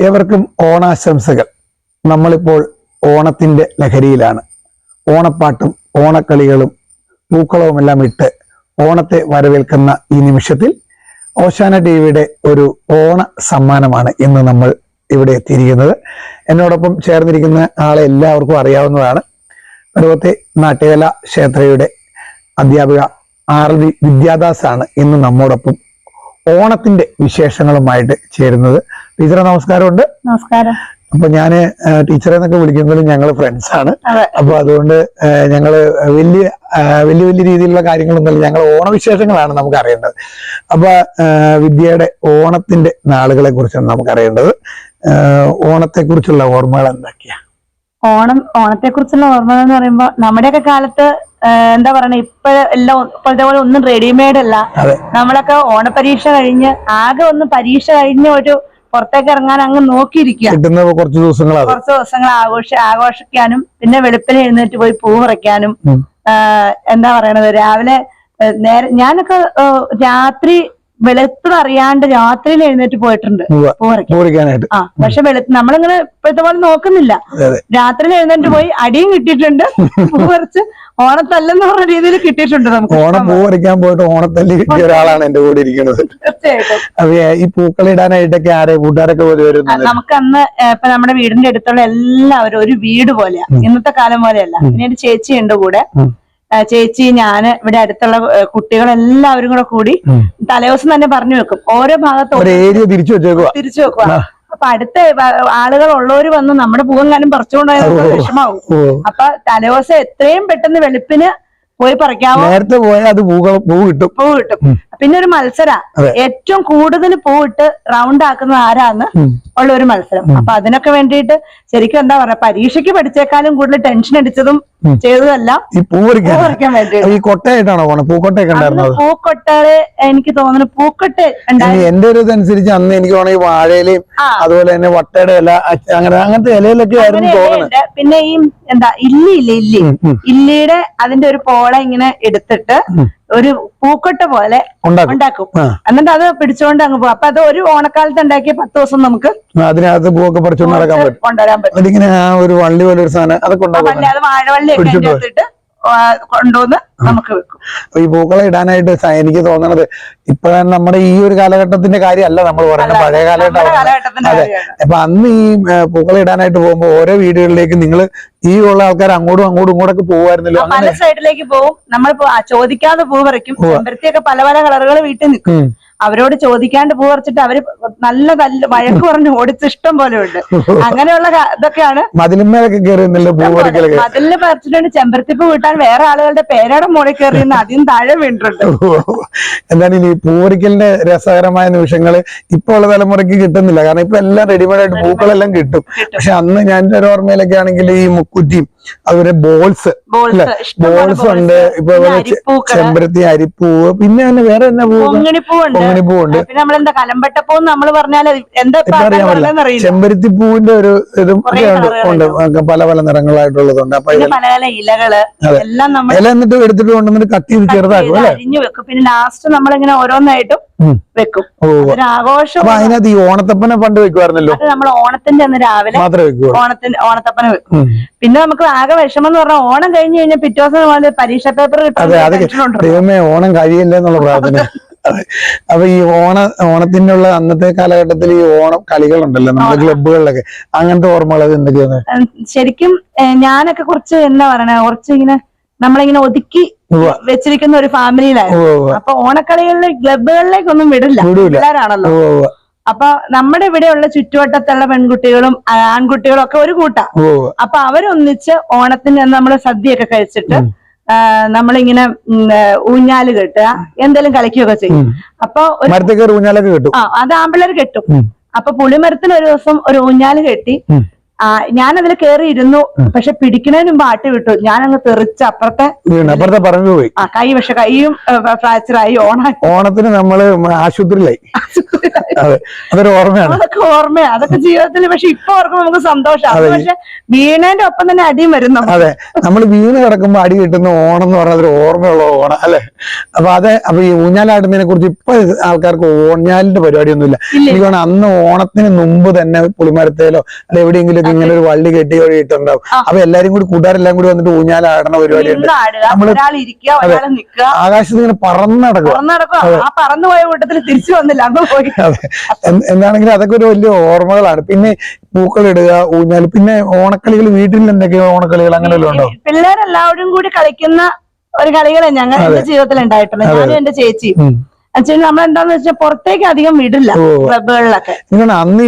ഏവർക്കും ഓണാശംസകൾ. നമ്മളിപ്പോൾ ഓണത്തിന്റെ ലഹരിയിലാണ്. ഓണപ്പാട്ടും ഓണക്കളികളും പൂക്കളവും എല്ലാം ഇട്ട് ഓണത്തെ വരവേൽക്കുന്ന ഈ നിമിഷത്തിൽ ഓശാന ടിവിയുടെ ഒരു ഓണ സമ്മാനമാണ് ഇന്ന് നമ്മൾ ഇവിടെ എത്തിയിരിക്കുന്നത്. എന്നോടൊപ്പം ചേർന്നിരിക്കുന്ന ആളെ എല്ലാവർക്കും അറിയാവുന്നതാണ്. പർവത്തെ നാട്യകല ക്ഷേത്രയുടെ അധ്യാപിക ആർ വി വിദ്യാദാസാണ് ഇന്ന് നമ്മോടൊപ്പം ഓണത്തിന്റെ വിശേഷങ്ങളുമായിട്ട് ചേരുന്നത്. ടീച്ചറെ നമസ്കാരമുണ്ട്. നമസ്കാരം. അപ്പൊ ഞാൻ ടീച്ചറെ എന്നൊക്കെ വിളിക്കുന്നതിൽ ഞങ്ങൾ ഫ്രണ്ട്സ് ആണ്. അപ്പൊ അതുകൊണ്ട് ഞങ്ങൾ വലിയ വലിയ വലിയ രീതിയിലുള്ള കാര്യങ്ങളൊന്നുമില്ല ഞങ്ങൾ ഓണവിശേഷങ്ങളാണ് നമുക്ക് അറിയേണ്ടത് അപ്പൊ വിദ്യയുടെ ഓണത്തിന്റെ നാളുകളെ കുറിച്ചാണ് നമുക്ക് അറിയേണ്ടത് ഓണത്തെ കുറിച്ചുള്ള ഓർമ്മകൾ എന്തൊക്കെയാ ഓണം ഓണത്തെ കുറിച്ചുള്ള ഓർമ്മകൾ എന്ന് പറയുമ്പോ നമ്മുടെയൊക്കെ കാലത്ത് എന്താ പറയണ ഇപ്പൊ എല്ലാം ഇപ്പോഴത്തെ പോലെ ഒന്നും റെഡിമെയ്ഡ് അല്ല. നമ്മളൊക്കെ ഓണപരീക്ഷ കഴിഞ്ഞ് ആകെ ഒന്ന് പരീക്ഷ കഴിഞ്ഞ് ഒരു പുറത്തേക്ക് ഇറങ്ങാൻ അങ്ങ് നോക്കിയിരിക്കുക കുറച്ച് ദിവസങ്ങളാണ്. കുറച്ച് ദിവസങ്ങൾ ആഘോഷ ആഘോഷിക്കാനും പിന്നെ വെളുപ്പിനെ എഴുന്നേറ്റ് പോയി പൂ പറിക്കാനും എന്താ പറയണത് രാവിലെ നേരെ ഞാനൊക്കെ രാത്രി വെളുത്തത് അറിയാണ്ട് രാത്രിയിൽ എഴുന്നേറ്റ് പോയിട്ടുണ്ട്. പൂറിക്കാനായിട്ട് ആ പക്ഷെ വെളുത്ത് നമ്മളിങ്ങനെ ഇപ്പോഴത്തെ പോലെ നോക്കുന്നില്ല. രാത്രിയിൽ അതെ. രാത്രി എഴുന്നേറ്റ് പോയി അടിയും കിട്ടിയിട്ടുണ്ട്. കുറച്ച് ഓണത്തല്ലെന്ന് പറഞ്ഞ രീതിയിൽ കിട്ടിയിട്ടുണ്ട് നമുക്ക്. ഓണം പൂ പറിക്കാൻ പോയിട്ട് ഓണത്തല്ലി കിട്ടിയ ഒരാളാണ് എന്റെ കൂടെ ഇരിക്കുന്നത്. തീർച്ചയായിട്ടും. ഈ പൂക്കൾ ഇടാനായിട്ടൊക്കെ ആരെ കൂട്ടുകാരൊക്കെ പോലെ വരുന്നത്? നമുക്ക് അന്ന് ഇപ്പൊ നമ്മുടെ വീടിന്റെ അടുത്തുള്ള എല്ലാവരും ഒരു വീട് പോലെയാ. ഇന്നത്തെ കാലം പോലെയല്ല. പിന്നെ ഒരു ചേച്ചി ഉണ്ട് കൂടെ ചേച്ചി ഞാൻ ഇവിടെ അടുത്തുള്ള കുട്ടികളെല്ലാവരും കൂടെ കൂടി. തലേദിവസം തന്നെ പറഞ്ഞു വെക്കും ഓരോ ഭാഗത്തും തിരിച്ചു വെക്കുക. അപ്പൊ അടുത്ത ആളുകൾ ഉള്ളവര് വന്ന് നമ്മുടെ പൂവെങ്ങാനും കാലം ഓ. വിഷമാവും അപ്പൊ തലേദിവസം എത്രയും പെട്ടെന്ന് വെളുപ്പിന് പോയി പറിക്കാവോ നേരത്തെ പോയാൽ അത് പൂ കിട്ടും പൂ കിട്ടും. പിന്നെ ഒരു മത്സര ഏറ്റവും കൂടുതൽ പോയിട്ട് റൗണ്ട് ആക്കുന്നത് ആരാന്ന് ഉള്ള ഒരു മത്സരം. അപ്പൊ അതിനൊക്കെ വേണ്ടിയിട്ട് ശരിക്കും എന്താ പറയാ പരീക്ഷയ്ക്ക് പഠിച്ചേക്കാളും കൂടുതൽ ടെൻഷൻ അടിച്ചതും ചെയ്തതല്ല ചെയ്തതെല്ലാം ഈ പൂ പൂ പറിക്കാൻ പറിക്കാൻ വേണ്ടിയിട്ട്. ഈ കൊട്ടയായിട്ടാണോ പോണത് പൂക്കൊട്ടയൊക്കെ അന്ന് ഉണ്ടായിരുന്നത്? പൂക്കൊട്ടാറ് എനിക്ക് തോന്നുന്നു പൂക്കൊട്ടെ എന്റെ ഒരു ഇതനുസരിച്ച് അന്ന് എനിക്ക് വാഴയിലയും ആ. അതുപോലെ തന്നെ വട്ടയുടെ ഇല അങ്ങനെ അങ്ങനത്തെ ഇലയിലൊക്കെ ആയിരുന്നു തോന്നുന്നത്. പിന്നെ ഈ എന്താ ഇല്ലി ഇല്ല ഇല്ലി. ഇല്ലിയുടെ അതിന്റെ ഒരു പോള ഇങ്ങനെ എടുത്തിട്ട്. ഒരു പൂക്കൊട്ട പോലെ ഉണ്ടാക്കും. എന്നിട്ട് അത് പിടിച്ചുകൊണ്ട് അങ്ങ് പോകും അപ്പൊ അത് ഒരു ഓണക്കാലത്ത് ഉണ്ടാക്കിയ പത്ത് ദിവസം നമുക്ക് അതിനകത്ത് പൂവൊക്കെ പറിച്ചുകൊണ്ട് നടക്കാൻ പറ്റും കൊണ്ടുവരാൻ പറ്റും. അതിങ്ങനെ ഒരു വള്ളി പോലെ ഒരു സാധനം അതൊക്കെ ഉണ്ടാക്കും. വാഴവള്ളി ഒക്കെ ആ, കൊണ്ടുവന്ന് നമുക്ക് വെക്കും. ഈ പൂക്കളെ ഇടാനായിട്ട് എനിക്ക് തോന്നണത് ഇപ്പോഴാണ് നമ്മുടെ ഈ ഒരു കാലഘട്ടത്തിന്റെ കാര്യമല്ല നമ്മൾ പറയുന്നത്. പഴയ കാലഘട്ടം അതെ. അപ്പൊ അന്ന് ഈ പൂക്കളെ ഇടാനായിട്ട് പോകുമ്പോ ഓരോ വീടുകളിലേക്ക് നിങ്ങൾ ഈ ഉള്ള ആൾക്കാർ അങ്ങോട്ടും അങ്ങോട്ടും ഇങ്ങോട്ടൊക്കെ പോകുമായിരുന്നല്ലോ പല സൈഡിലേക്ക് പോകും. നമ്മൾ ചോദിക്കാതെ പൂ പറിക്കും ചെമ്പരത്തിയൊക്കെ പല പല കളറുകൾ വീട്ടിൽ നിൽക്കും. അവരോട് ചോദിക്കാണ്ട് പൂ പറിച്ചിട്ട് അവർ നല്ല നല്ല വഴക്ക് പറഞ്ഞ് ഓടിച്ച് ഇഷ്ടം പോലെ ഉണ്ട്. അങ്ങനെയുള്ള ഇതൊക്കെയാണ് മതിലിന് പറിച്ചിട്ടുണ്ട് ചെമ്പരത്തിപ്പ് വീട്ടാൻ വേറെ ആളുകളുടെ പേരോടെ മുകളിൽ കയറി അതിന് താഴെ വീണിട്ടുണ്ട്. എന്താണ് ഈ പൂവറിക്കലിന്റെ രസകരമായ നിമിഷങ്ങൾ ഇപ്പൊ ഉള്ള തലമുറയ്ക്ക് കിട്ടുന്നില്ല. കാരണം ഇപ്പൊ എല്ലാം റെഡിമെയ്ഡ് ആയിട്ട് പൂക്കളെല്ലാം കിട്ടും. പക്ഷെ അന്ന് ഞാൻ ഒരു ഓർമ്മയിലൊക്കെ ആണെങ്കിൽ ഈ മുക്കുറ്റിയും അതുപോലെ ബോൾസ് ബോൾസ് ഉണ്ട്. ഇപ്പൊ ചെമ്പരത്തി അരിപ്പൂവ് പിന്നെ തന്നെ വേറെ എന്നാ പൂവ്? ഉണ്ട് നമ്മളെന്താ കലമ്പട്ടപ്പൂ നമ്മൾ പറഞ്ഞാൽ എന്താ ചെമ്പരത്തി പൂവിന്റെ ഒരു ഇതും ഉണ്ട് പല പല നിറങ്ങളായിട്ടുള്ളതുണ്ട്. അപ്പൊ പല പല ഇലകൾ. എല്ലാം നമ്മൾ ഇല എന്നിട്ട് എടുത്തിട്ട് കൊണ്ടുവന്നിട്ട് കട്ട് ചെയ്ത് ചെറുതാക്കും അല്ലെ? അരിഞ്ഞു വെക്കും. പിന്നെ ലാസ്റ്റ് നമ്മളിങ്ങനെ ഓരോന്നായിട്ടും. വെക്കും. ആഘോഷം അതിനകത്ത് ഈ ഓണത്തപ്പനെ പണ്ട് വെക്കുമായിരുന്നല്ലോ നമ്മൾ ഓണത്തിന്റെ അന്ന് രാവിലെ മാത്രമേ ഓണത്തപ്പനെ ഓണത്തിന് ഓണത്തപ്പനെ വെക്കും. പിന്നെ നമുക്ക് ആകെ വിഷമം എന്ന് പറഞ്ഞാൽ ഓണം കഴിഞ്ഞ് കഴിഞ്ഞാൽ പിറ്റേ ദിവസം പോലെ പരീക്ഷ പേപ്പർ അതെ അതെ ദൈവമേ ഓണം കഴിയില്ല എന്നുള്ള പ്രാർത്ഥന. അപ്പൊ ഈ ഓണ ഓണത്തിനുള്ള അന്നത്തെ കാലഘട്ടത്തിൽ ഈ ഓണം കളികളുണ്ടല്ലോ നമ്മുടെ. ക്ലബുകളിലൊക്കെ അങ്ങനത്തെ ഓർമ്മകൾ എന്തൊക്കെയാണ്? ശരിക്കും ഞാനൊക്കെ കുറച്ച് എന്താ പറയണ കുറച്ച് ഇങ്ങനെ നമ്മളിങ്ങനെ ഒതുക്കി വെച്ചിരിക്കുന്ന ഒരു ഫാമിലിയിലായിരുന്നു അപ്പൊ ഓണക്കളികളിൽ ക്ലബുകളിലേക്കൊന്നും വിടില്ല. വിടൂല. പിള്ളേരാണല്ലോ. അപ്പൊ നമ്മുടെ ഇവിടെയുള്ള ചുറ്റുവട്ടത്തുള്ള പെൺകുട്ടികളും ആൺകുട്ടികളും ഒക്കെ ഒരു കൂട്ടാ. അപ്പൊ അവരൊന്നിച്ച് ഓണത്തിന് നമ്മൾ സദ്യയൊക്കെ കഴിച്ചിട്ട് നമ്മളിങ്ങനെ ഊഞ്ഞാൽ കെട്ടുക എന്തെങ്കിലും കളിക്കുകയൊക്കെ ചെയ്യും. അപ്പൊ ഊഞ്ഞാലൊക്കെ കെട്ടും. ആ അത് ആമ്പിള്ളേർ കെട്ടും. അപ്പൊ പുളിമരത്തിന് ഒരു ദിവസം ഒരു ഊഞ്ഞാൽ കെട്ടി ഞാൻ അതിൽ കയറി ഇരുന്നു പക്ഷെ പിടിക്കുന്നതിന് മുമ്പ് ആട്ടി വിട്ടു. ഞാൻ അങ്ങ് തെറിച്ച് അപ്പുറത്തെ അപ്പുറത്തെ പറമ്പ് പോയി. ആ കൈ പക്ഷെ കൈയും ഫ്രാക്ചറായി. ഓണാക്കി. ഓണത്തിന് നമ്മൾ ആശുപത്രിയിലായി. അതൊരു ഓർമ്മയാണ്. അതൊക്കെ ഓർമ്മയാണ് അതൊക്കെ ജീവിതത്തിൽ പക്ഷെ ഇപ്പൊ ഓർക്കുമ്പോ നമുക്ക് സന്തോഷം. അത് പക്ഷെ വീണേന്റെ ഒപ്പം തന്നെ അടിയും വരുന്നു. അതെ. നമ്മൾ വീണ് കിടക്കുമ്പോ അടി കിട്ടുന്ന ഓണം എന്ന് പറഞ്ഞാൽ ഓർമ്മയുള്ള ഓണം അല്ലെ? അപ്പൊ അതെ അപ്പൊ ഈ ഊഞ്ഞാലാടുന്നതിനെ കുറിച്ച് ഇപ്പൊ ആൾക്കാർക്ക് ഊഞ്ഞാലിന്റെ പരിപാടിയൊന്നുമില്ല. ഇല്ല. എനിക്ക് അന്ന് ഓണത്തിന് മുമ്പ് തന്നെ പുളിമരത്തേലോ അല്ലെ എവിടെയെങ്കിലും ഇങ്ങനെ ഒരു വള്ളി കെട്ടി ഇട്ടുണ്ടാവും. അപ്പൊ എല്ലാരും കൂടി കൂട്ടുകാരെല്ലാം കൂടി വന്നിട്ട് ഊഞ്ഞാലാടണ പരിപാടിയുണ്ട് നമ്മൾ ആകാശത്ത് ഇങ്ങനെ പറന്നടക്കും തുറന്നു നടക്കുക ആ പറന്നു പോയ കൂട്ടത്തിൽ തിരിച്ചു വന്നില്ല എന്താണെങ്കിലും അതൊക്കെ ഒരു വലിയ ഓർമ്മകളാണ്. പിന്നെ പൂക്കളിടുക ഊഞ്ഞാൽ പിന്നെ ഓണക്കളികൾ വീട്ടിൽ എന്തൊക്കെയോ ഓണക്കളികൾ അങ്ങനെ ഉണ്ടോ? പിള്ളേരെല്ലാവരും കൂടി കളിക്കുന്ന ഒരു കളികളെ ഞങ്ങൾ എന്റെ ജീവിതത്തിൽ ഉണ്ടായിട്ടുണ്ട് ഞാനും എന്റെ ചേച്ചി. ആക്ച്വലി നമ്മൾ എന്താന്ന് വെച്ചാൽ പുറത്തേക്ക് അധികം വിടില്ല. ക്ലബുകളിലൊക്കെ അന്ന്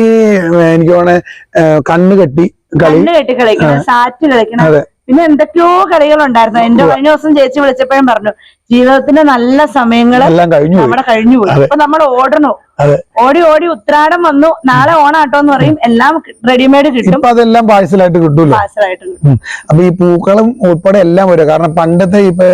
എനിക്ക് തോന്നണേ ഏഹ്, കണ്ണ് കെട്ടി കണ്ണ് കെട്ടി കളിക്കണം സാറ്റ് കളിക്കണം. പിന്നെ എന്തൊക്കെയോ കളികളുണ്ടായിരുന്നു. എന്റെ കഴിഞ്ഞ ദിവസം ചേച്ചി വിളിച്ചപ്പോഴും പറഞ്ഞു ജീവിതത്തിന്റെ നല്ല സമയങ്ങൾ നമ്മുടെ കഴിഞ്ഞു പോയി അപ്പൊ നമ്മൾ ഓടണോ. ഓടി ഓടി ഉത്രാടം വന്നു. നാളെ ഓണാട്ടോ എന്ന് പറയും. എല്ലാം റെഡിമെയ്ഡ് കിട്ടും. അതെല്ലാം പാഴ്സലായിട്ട് കിട്ടൂല്ലോ. പാഴ്സലായിട്ട് കിട്ടും. അപ്പൊ ഈ പൂക്കളും ഉൾപ്പെടെ എല്ലാം വരും. കാരണം പണ്ടത്തെ ഇപ്പൊ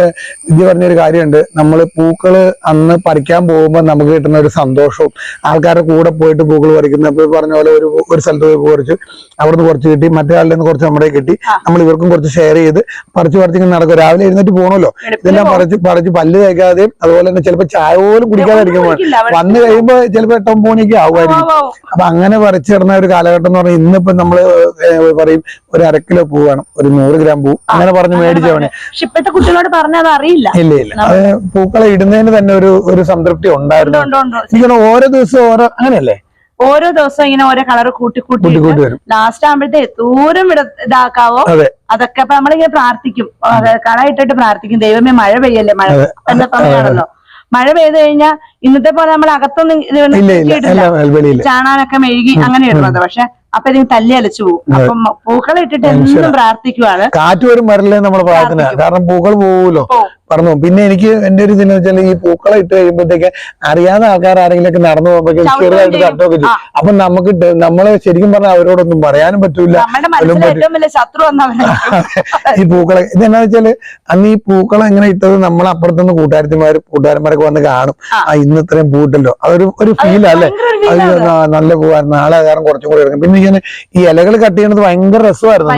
ഇത് പറഞ്ഞൊരു കാര്യമുണ്ട്. നമ്മൾ പൂക്കൾ അന്ന് പറിക്കാൻ പോകുമ്പോൾ നമുക്ക് കിട്ടുന്ന ഒരു സന്തോഷവും ആൾക്കാരുടെ കൂടെ പോയിട്ട് പൂക്കൾ പറിക്കുന്ന ഇപ്പൊ പറഞ്ഞ പോലെ ഒരു ഒരു സ്ഥലത്ത് പോയി പറിച്ചു അവിടുന്ന് കുറച്ച് കിട്ടി. മറ്റേ ആളിൽ നിന്ന് കുറച്ച് നമ്മുടെ കിട്ടി. നമ്മൾ ഇവർക്കും കുറച്ച് ഷെയർ ചെയ്ത് പറിച്ചു പറിച്ച് ഇങ്ങനെ നടക്കും. രാവിലെ എഴുന്നേറ്റ് പോകണമല്ലോ വെളുപ്പിന് ഇതെല്ലാം പറിച്ച് പറിച്ച് പല്ല് തേക്കാതെയും അതുപോലെ തന്നെ ചിലപ്പോൾ ചായ പോലും കുടിക്കാതെ ഇരിക്കുമ്പോൾ. വന്നു കഴിയുമ്പോ ചിലപ്പോ എട്ടോ മൂന്നിക്ക് ആവുമായിരിക്കും. അപ്പൊ അങ്ങനെ പറിച്ചിടുന്ന ഒരു കാലഘട്ടം എന്ന് പറഞ്ഞാൽ ഇന്നിപ്പോ നമ്മൾ പറയും ഒരു അരക്കിലോ കിലോ പൂ വേണം ഒരു നൂറ് ഗ്രാം പൂ അങ്ങനെ പറഞ്ഞ് മേടിച്ചവനെ പക്ഷെ ഇപ്പോഴത്തെ കുട്ടികളോട് പറഞ്ഞത് അറിയില്ല ഇല്ല ഇല്ല അത് പൂക്കളെ ഇടുന്നതിന് തന്നെ ഒരു ഒരു സംതൃപ്തി ഉണ്ട്, ഉണ്ടായിരുന്നു ഉണ്ട്, ഉണ്ട്. എനിക്ക് ഓരോ ദിവസവും ഓരോ അങ്ങനെയല്ലേ ഓരോ ദിവസവും ഇങ്ങനെ ഓരോ കളർ കൂട്ടി കൂട്ടി ലാസ്റ്റ് ആകുമ്പോഴത്തെ ദൂരം ഇട ഇതാക്കാവോ? അതൊക്കെ അപ്പൊ നമ്മളിങ്ങനെ പ്രാർത്ഥിക്കും. കള ഇട്ടിട്ട് പ്രാർത്ഥിക്കും. ദൈവമേ മഴ പെയ്യല്ലേ? മഴ. എന്ന സമയമാണല്ലോ മഴ പെയ്ത് കഴിഞ്ഞാൽ ഇന്നത്തെ പോലെ നമ്മൾ അകത്തൊന്നും. ചാണാനൊക്കെ മെഴുകി അങ്ങനെ ഇടുന്നത്. പക്ഷെ അപ്പൊ ഇതിന് തല്ലി അലച്ചു പോകും അപ്പം പൂക്കളെ ഇട്ടിട്ട് എന്നും പ്രാർത്ഥിക്കുവാണ്. കാറ്റ് വരും വരല്ലേ നമ്മുടെ പ്രാർത്ഥന. കാരണം പൂക്കൾ പോവുമല്ലോ പോവും. പറഞ്ഞു പിന്നെ എനിക്ക് എന്റെ ഒരു ഇതെന്ന് വെച്ചാൽ ഈ പൂക്കളെ ഇട്ട് കഴിയുമ്പോഴത്തേക്ക് അറിയാതെ ആൾക്കാർ ആരെങ്കിലും ഒക്കെ നടന്നു പോകുമ്പോഴേക്ക് ചെറുതായിട്ട്. തട്ടൊക്കെ ചെയ്യും. അപ്പൊ നമുക്ക് നമ്മൾ ശരിക്കും പറഞ്ഞാൽ അവരോടൊന്നും പറയാനും പറ്റൂല. ഈ പൂക്കളെ. ഇതെന്നാ വെച്ചാൽ അന്ന് ഈ പൂക്കളെ എങ്ങനെ ഇട്ടത് നമ്മൾ അപ്പുറത്തുനിന്ന് കൂട്ടുകാരത്തിമാര് കൂട്ടുകാരന്മാരൊക്കെ വന്ന് കാണും. ആ. ഇന്ന് ഇത്രയും പൂട്ടല്ലോ. അതൊരു ഒരു ഫീൽ അല്ലേ? ഭയങ്കര അത് നല്ല പൂവായിരുന്നു. നാളെ കാരണം കുറച്ചും കൂടി എടുക്കും. പിന്നെ ഇങ്ങനെ ഈ ഇലകൾ കട്ട് ചെയ്യണത് ഭയങ്കര രസമായിരുന്നു.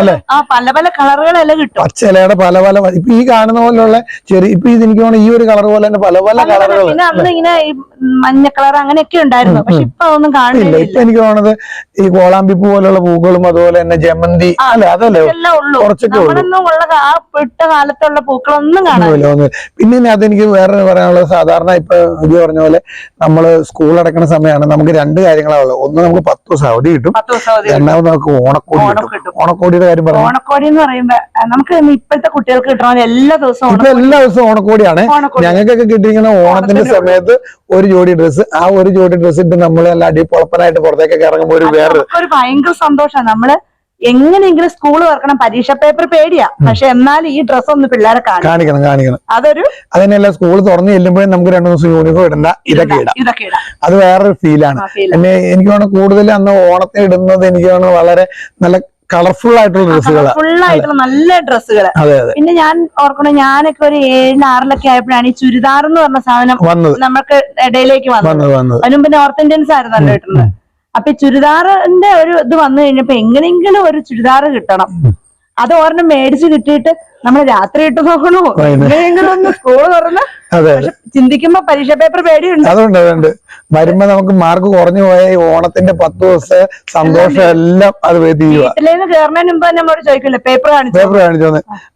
അല്ലെ? പല പല കളറുകളെല്ലാം കിട്ടും. പച്ച ഇലയുടെ പല പല ഇപ്പൊ ഈ കാണുന്ന പോലുള്ള ചെറിയ ഇപ്പൊ ഇത് എനിക്ക് തോന്നുന്നു ഈ ഒരു കളർ പോലെ തന്നെ പല പല കളറുകൾ പിന്നെ അന്ന് ഇങ്ങനെ ഈ മഞ്ഞ കളർ അങ്ങനെയൊക്കെ ഉണ്ടായിരുന്നു. പക്ഷെ ഇപ്പൊ അതൊന്നും ഇല്ല കാണുന്നില്ല ഇപ്പൊ എനിക്ക് തോന്നുന്നത് ഈ കോളാമ്പിപ്പൂ പോലുള്ള പൂക്കളും അതുപോലെ തന്നെ ജമന്തി അല്ലെ? അതല്ലേ എല്ലാം ഉള്ളൂ. കുറച്ചൊക്കെ ഉള്ളൂ. നമ്മളൊന്നും ഉള്ള ആ കാലത്തുള്ള പൂക്കളൊന്നും കാണാൻ ഒന്നുമില്ല ഒന്നുമില്ല. പിന്നെ അതെനിക്ക് വേറെ പറയാനുള്ളത് സാധാരണ ഇപ്പൊ ഇത് പറഞ്ഞ പോലെ നമ്മൾ സ്കൂൾ അടക്കുന്ന സമയമാണ് നമുക്ക് രണ്ട് കാര്യങ്ങളാണുള്ളത് ഒന്ന് നമുക്ക് പത്ത് ദിവസം അവധി കിട്ടും. പത്ത് ദിവസം അവധി രണ്ടാമത് നമുക്ക് ഓണക്കോടി ഓണം കിട്ടും. കിട്ടും. ഓണക്കോടിയുടെ കാര്യം പറഞ്ഞു ഓണക്കോടി എന്ന് പറയുമ്പോ ആ, നമുക്ക് ഇന്ന് ഇപ്പോഴത്തെ കുട്ടികൾക്ക് കിട്ടണ എല്ലാ ദിവസവും ഇപ്പൊ എല്ലാ ദിവസവും ഓണക്കോടിയാണ്. ഓണക്കോടി. ഞങ്ങൾക്കൊക്കെ കിട്ടിയിരിക്കുന്ന ഓണത്തിന്റെ സമയത്ത് ഒരു ജോഡി ഡ്രസ്സ് ആ ഒരു ജോഡി ഡ്രസ്സ് ഇട്ട് നമ്മൾ അല്ല അടിപൊളപ്പനായിട്ട് പുറത്തേക്കൊക്കെ ഇറങ്ങുമ്പോൾ ഒരു വേറെ ഒരു ഭയങ്കര സന്തോഷമാണ്. നമ്മൾ എങ്ങനെയെങ്കിലും സ്കൂൾ തുറക്കണം പരീക്ഷ പേപ്പർ പേടിയാ. പക്ഷെ എന്നാൽ ഈ ഡ്രസ് ഒന്ന് പിള്ളേരെ കാണിക്കണം. കാണിക്കണം അതൊരു അതിനെല്ലാം സ്കൂൾ തുറന്നു ചെല്ലുമ്പോഴും നമുക്ക് രണ്ടു ദിവസം യൂണിഫോം ഇടണ്ട. ഇതൊക്കെ ഇടാം. ഇതൊക്കെ ഇടാം. അത് വേറൊരു ഫീലാണ് പിന്നെ എനിക്ക് തോന്നുന്നു കൂടുതൽ അന്ന് ഓണത്തിന് ഇടുന്നത് എനിക്ക് തോന്നുന്നു വളരെ നല്ല കളർഫുൾ ആയിട്ടുള്ള ഡ്രസ്സുകൾ ഫുൾ ആയിട്ടുള്ള നല്ല ഡ്രസ്സുകൾ പിന്നെ ഞാൻ ഓർക്കണ ഞാനൊക്കെ ഒരു ഏഴിന് ആറിലൊക്കെ ആയപ്പോഴാണ് ഈ ചുരിദാർ എന്ന് പറഞ്ഞ സാധനം നമുക്ക് ഇടയിലേക്ക് വന്നത്. അതിനു മുമ്പ് നോർത്ത് ഇന്ത്യൻസ് ആയിരുന്നു കിട്ടുന്നത് അപ്പൊ ഈ ചുരിദാറിന്റെ ഒരു ഇത് വന്നു കഴിഞ്ഞപ്പോ എങ്ങനെയെങ്കിലും ഒരു ചുരിദാർ കിട്ടണം. അത് ഒരെണ്ണം മേടിച്ച് കിട്ടിയിട്ട് നമ്മൾ രാത്രി ഇട്ട് നോക്കണോ? ഒന്ന് സ്കൂൾ തുറന്ന് ചിന്തിക്കുമ്പോ പരീക്ഷ പേപ്പർ പേടിയുണ്ട്. അതുണ്ട് അതുണ്ട്. വരുമ്പോ നമുക്ക് മാർക്ക് കുറഞ്ഞു പോയ ഓണത്തിന്റെ പത്ത് ദിവസത്തെ സന്തോഷം എല്ലാം അത് വീട്ടിലേന്ന് കയറുന്നതിന് മുമ്പ് നമ്മളോട് ചോദിക്കില്ല പേപ്പർ കാണിച്ചു? പേപ്പർ കാണിച്ചു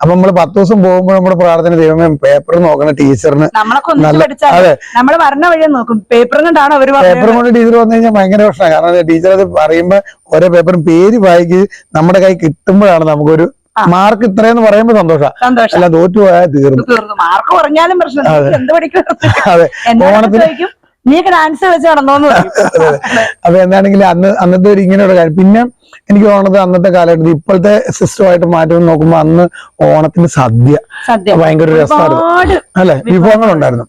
അപ്പൊ നമ്മൾ പത്ത് ദിവസം പോകുമ്പോൾ നമ്മുടെ പ്രാർത്ഥന ദൈവമേ പേപ്പർ നോക്കണം ടീച്ചറിന്. നമ്മൾ വരണ നോക്കും. പേപ്പർ കൊണ്ടാണ് പേപ്പർ കൊണ്ട് ടീച്ചർ വന്നു കഴിഞ്ഞാൽ ഭയങ്കര പ്രശ്നമാണ്. കാരണം ടീച്ചർ അത് പറയുമ്പോ ഓരോ പേപ്പറും പേര് വായിക്ക് നമ്മുടെ കൈ കിട്ടുമ്പോഴാണ് നമുക്കൊരു. മാർക്ക് ഇത്രയെന്ന് പറയുമ്പോ സന്തോഷം. അല്ല തോറ്റു പോയാൽ തീർന്നു. മാർക്ക് പറഞ്ഞാലും പ്രശ്നം എന്ത് പഠിക്കും? അതെ. ഓണത്തിന് ചോദിക്കും? നീയൊക്കെ ഡാൻസ് വെച്ച് നടന്നോന്ന് പറയും. അപ്പൊ എന്താണെങ്കിലും അന്ന് അന്നത്തെ ഒരു ഇങ്ങനെ ഒരു കാര്യം. പിന്നെ എനിക്ക് തോന്നുന്നത് അന്നത്തെ കാലഘട്ടത്തിൽ ഇപ്പോഴത്തെ സിസ്റ്റമായിട്ട് മാറ്റം നോക്കുമ്പോ അന്ന് ഓണത്തിന് സദ്യ. ഭയങ്കര രസമായിരുന്നു. അല്ലെ? വിഭവങ്ങൾ. ഉണ്ടായിരുന്നു